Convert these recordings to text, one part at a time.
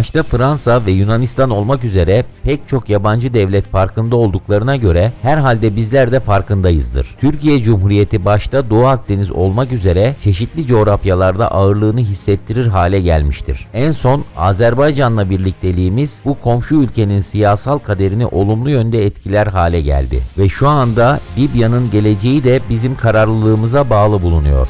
Başta Fransa ve Yunanistan olmak üzere pek çok yabancı devlet farkında olduklarına göre herhalde bizler de farkındayızdır. Türkiye Cumhuriyeti başta Doğu Akdeniz olmak üzere çeşitli coğrafyalarda ağırlığını hissettirir hale gelmiştir. En son Azerbaycan'la birlikteliğimiz bu komşu ülkenin siyasal kaderini olumlu yönde etkiler hale geldi ve şu anda Libya'nın geleceği de bizim kararlılığımıza bağlı bulunuyor.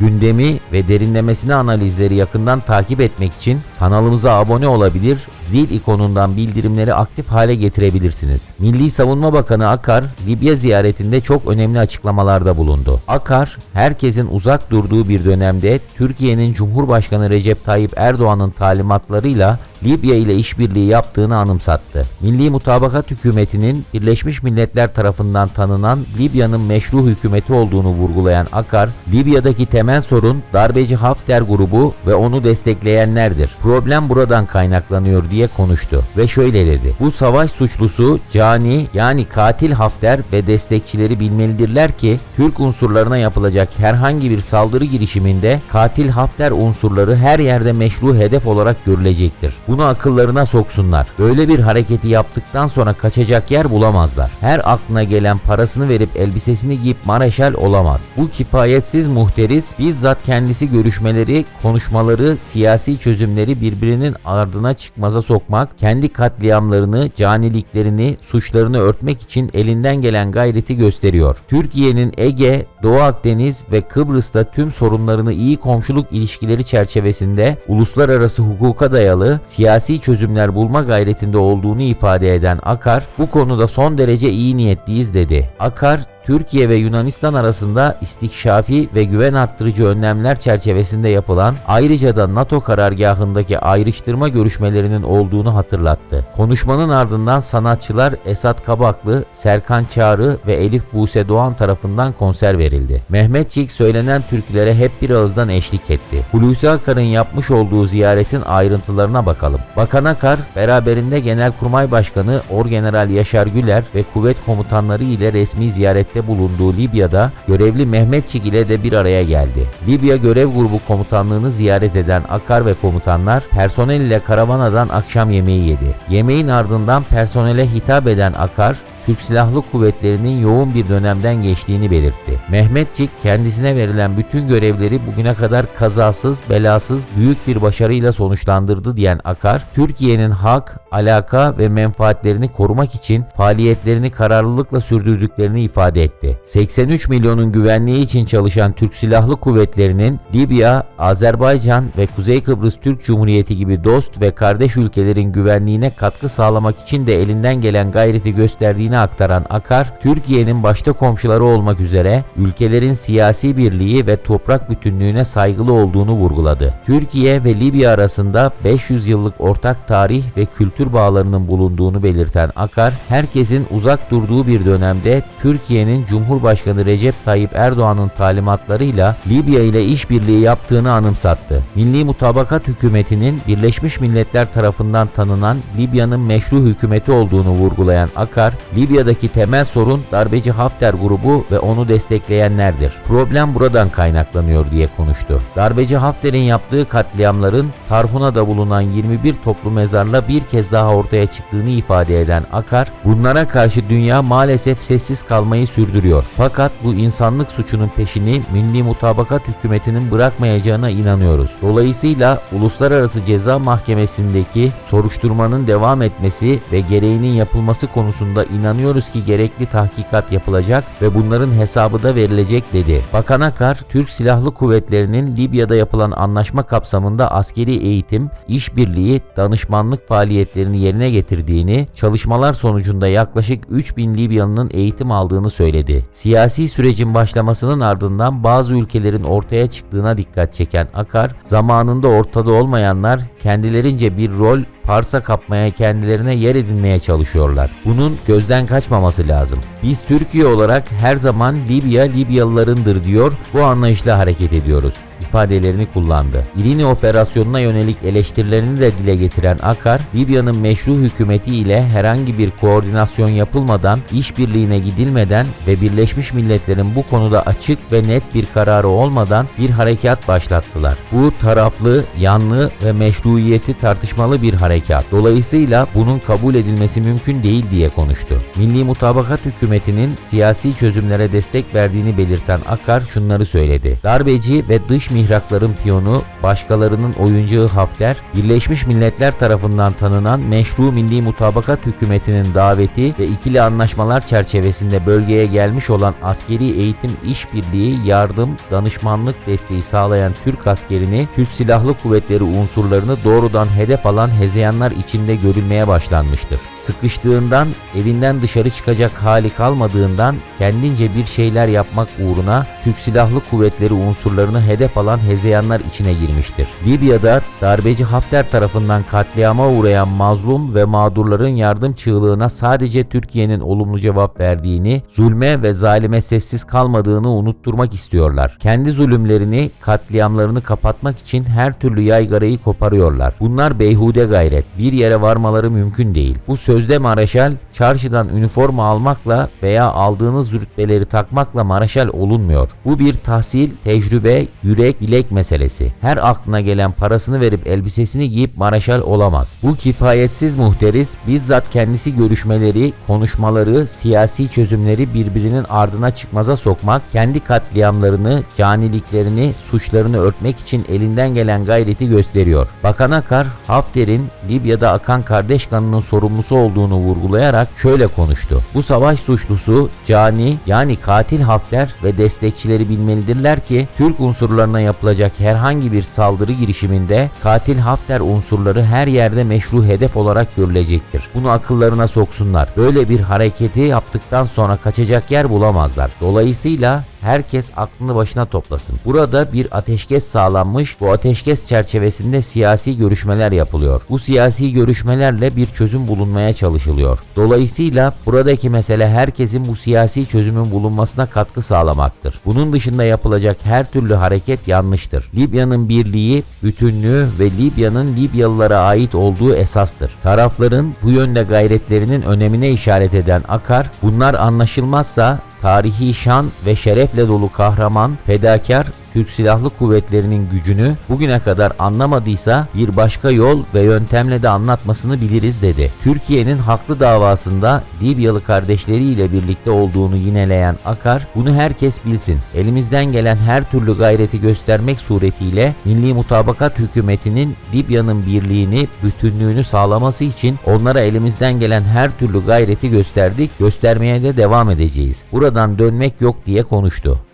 Gündemi ve derinlemesine analizleri yakından takip etmek için kanalımıza abone olabilir, zil ikonundan bildirimleri aktif hale getirebilirsiniz. Milli Savunma Bakanı Akar, Libya ziyaretinde çok önemli açıklamalarda bulundu. Akar, herkesin uzak durduğu bir dönemde Türkiye'nin Cumhurbaşkanı Recep Tayyip Erdoğan'ın talimatlarıyla Libya ile işbirliği yaptığını anımsattı. Milli Mutabakat Hükümeti'nin Birleşmiş Milletler tarafından tanınan Libya'nın meşru hükümeti olduğunu vurgulayan Akar, Libya'daki temel sorun darbeci Hafter grubu ve onu destekleyenlerdir. Problem buradan kaynaklanıyor diye konuştu ve şöyle dedi. Bu savaş suçlusu cani yani katil Hafter ve destekçileri bilmelidirler ki Türk unsurlarına yapılacak herhangi bir saldırı girişiminde katil Hafter unsurları her yerde meşru hedef olarak görülecektir. Bunu akıllarına soksunlar. Böyle bir hareketi yaptıktan sonra kaçacak yer bulamazlar. Her aklına gelen parasını verip elbisesini giyip mareşal olamaz. Bu kifayetsiz muhteris bizzat kendisi görüşmeleri, konuşmaları, siyasi çözümleri birbirinin ardına çıkmaza sokmak, kendi katliamlarını, caniliklerini, suçlarını örtmek için elinden gelen gayreti gösteriyor. Türkiye'nin Ege, Doğu Akdeniz ve Kıbrıs'ta tüm sorunlarını iyi komşuluk ilişkileri çerçevesinde uluslararası hukuka dayalı siyasi çözümler bulma gayretinde olduğunu ifade eden Akar, bu konuda son derece iyi niyetliyiz dedi. Akar, Türkiye ve Yunanistan arasında istikşafi ve güven arttırıcı önlemler çerçevesinde yapılan ayrıca da NATO karargahındaki ayrıştırma görüşmelerinin olduğunu hatırlattı. Konuşmanın ardından sanatçılar Esat Kabaklı, Serkan Çağrı ve Elif Buse Doğan tarafından konser verildi. Mehmetçik söylenen türkülere hep bir ağızdan eşlik etti. Hulusi Akar'ın yapmış olduğu ziyaretin ayrıntılarına bakalım. Bakan Akar, beraberinde Genelkurmay Başkanı Orgeneral Yaşar Güler ve kuvvet komutanları ile resmi ziyarette bulunduğu Libya'da görevli Mehmetçik ile de bir araya geldi. Libya Görev Grubu Komutanlığını ziyaret eden Akar ve komutanlar personel ile karavanadan akşam yemeği yedi. Yemeğin ardından personele hitap eden Akar, Türk Silahlı Kuvvetleri'nin yoğun bir dönemden geçtiğini belirtti. Mehmetçik kendisine verilen bütün görevleri bugüne kadar kazasız, belasız, büyük bir başarıyla sonuçlandırdı diyen Akar, Türkiye'nin hak, alaka ve menfaatlerini korumak için faaliyetlerini kararlılıkla sürdürdüklerini ifade etti. 83 milyonun güvenliği için çalışan Türk Silahlı Kuvvetleri'nin Libya, Azerbaycan ve Kuzey Kıbrıs Türk Cumhuriyeti gibi dost ve kardeş ülkelerin güvenliğine katkı sağlamak için de elinden gelen gayreti gösterdiğini aktaran Akar, Türkiye'nin başta komşuları olmak üzere ülkelerin siyasi birliği ve toprak bütünlüğüne saygılı olduğunu vurguladı. Türkiye ve Libya arasında 500 yıllık ortak tarih ve kültür bağlarının bulunduğunu belirten Akar, herkesin uzak durduğu bir dönemde Türkiye'nin Cumhurbaşkanı Recep Tayyip Erdoğan'ın talimatlarıyla Libya ile işbirliği yaptığını anımsattı. Milli Mutabakat Hükümeti'nin Birleşmiş Milletler tarafından tanınan Libya'nın meşru hükümeti olduğunu vurgulayan Akar, Libya'daki temel sorun darbeci Hafter grubu ve onu destekleyenlerdir. Problem buradan kaynaklanıyor diye konuştu. Darbeci Hafter'in yaptığı katliamların Tarhuna'da bulunan 21 toplu mezarla bir kez daha ortaya çıktığını ifade eden Akar, bunlara karşı dünya maalesef sessiz kalmayı sürdürüyor. Fakat bu insanlık suçunun peşini Milli Mutabakat Hükümeti'nin bırakmayacağına inanıyoruz. Dolayısıyla Uluslararası Ceza Mahkemesi'ndeki soruşturmanın devam etmesi ve gereğinin yapılması konusunda inanıyoruz ki gerekli tahkikat yapılacak ve bunların hesabı da verilecek dedi. Bakan Akar, Türk Silahlı Kuvvetleri'nin Libya'da yapılan anlaşma kapsamında askeri eğitim, işbirliği, danışmanlık faaliyetlerini yerine getirdiğini, çalışmalar sonucunda yaklaşık 3000 Libyalı'nın eğitim aldığını söyledi. Siyasi sürecin başlamasının ardından bazı ülkelerin ortaya çıktığına dikkat çeken Akar, zamanında ortada olmayanlar kendilerince bir rol parsa kapmaya kendilerine yer edinmeye çalışıyorlar. Bunun gözden kaçmaması lazım. Biz Türkiye olarak her zaman Libya Libyalılarındır diyor bu anlayışla hareket ediyoruz ifadelerini kullandı. İrini operasyonuna yönelik eleştirilerini de dile getiren Akar, Libya'nın meşru hükümeti ile herhangi bir koordinasyon yapılmadan, işbirliğine gidilmeden ve Birleşmiş Milletler'in bu konuda açık ve net bir kararı olmadan bir harekat başlattılar. Bu taraflı, yanlı ve meşruiyeti tartışmalı bir harekat. Dolayısıyla bunun kabul edilmesi mümkün değil diye konuştu. Milli Mutabakat Hükümeti'nin siyasi çözümlere destek verdiğini belirten Akar şunları söyledi. Darbeci ve dış mihrakların piyonu, başkalarının oyuncağı Hafter, Birleşmiş Milletler tarafından tanınan meşru Milli Mutabakat Hükümeti'nin daveti ve ikili anlaşmalar çerçevesinde bölgeye gelmiş olan askeri eğitim işbirliği, yardım, danışmanlık desteği sağlayan Türk askerini, Türk Silahlı Kuvvetleri unsurlarını doğrudan hedef alan hezeyanlar içinde görülmeye başlanmıştır. Sıkıştığından, evinden dışarı çıkacak hali kalmadığından kendince bir şeyler yapmak uğruna Türk Silahlı Kuvvetleri unsurlarını hedef alan hezeyanlar içine girmiştir. Libya'da darbeci Hafter tarafından katliama uğrayan mazlum ve mağdurların yardım çığlığına sadece Türkiye'nin olumlu cevap verdiğini, zulme ve zalime sessiz kalmadığını unutturmak istiyorlar. Kendi zulümlerini, katliamlarını kapatmak için her türlü yaygarayı koparıyorlar. Bunlar beyhude gayret. Bir yere varmaları mümkün değil. Bu sözde Maraşal, çarşıdan üniforma almakla veya aldığınız rütbeleri takmakla Maraşal olunmuyor. Bu bir tahsil, tecrübe, yürek, bilek meselesi. Her aklına gelen parasını verip elbisesini giyip Maraşal olamaz. Bu kifayetsiz muhteris bizzat kendisi görüşmeleri, konuşmaları, siyasi çözümleri birbirinin ardına çıkmaza sokmak, kendi katliamlarını, caniliklerini, suçlarını örtmek için elinden gelen gayreti gösteriyor. Bakan Akar, Hafter'in Libya'da akan kardeş kanının sorumlusu olduğunu vurgulayarak şöyle konuştu. Bu savaş suçlusu cani yani katil Hafter ve destekçileri bilmelidirler ki Türk unsurlarına yapılacak herhangi bir saldırı girişiminde katil Hafter unsurları her yerde meşru hedef olarak görülecektir. Bunu akıllarına soksunlar. Böyle bir hareketi yaptıktan sonra kaçacak yer bulamazlar. Dolayısıyla herkes aklını başına toplasın. Burada bir ateşkes sağlanmış. Bu ateşkes çerçevesinde siyasi görüşmeler yapılıyor. Bu siyasi görüşmelerle bir çözüm bulunmaya çalışılıyor. Dolayısıyla buradaki mesele herkesin bu siyasi çözümün bulunmasına katkı sağlamaktır. Bunun dışında yapılacak her türlü hareket yanlıştır. Libya'nın birliği, bütünlüğü ve Libya'nın Libyalılara ait olduğu esastır. Tarafların bu yönde gayretlerinin önemine işaret eden Akar, bunlar anlaşılmazsa tarihi şan ve şerefle dolu kahraman, fedakar Türk Silahlı Kuvvetleri'nin gücünü bugüne kadar anlamadıysa bir başka yol ve yöntemle de anlatmasını biliriz dedi. Türkiye'nin haklı davasında Libyalı kardeşleriyle birlikte olduğunu yineleyen Akar, bunu herkes bilsin. Elimizden gelen her türlü gayreti göstermek suretiyle Milli Mutabakat Hükümeti'nin Libya'nın birliğini, bütünlüğünü sağlaması için onlara elimizden gelen her türlü gayreti gösterdik, göstermeye de devam edeceğiz. Buradan dönmek yok diye konuştu.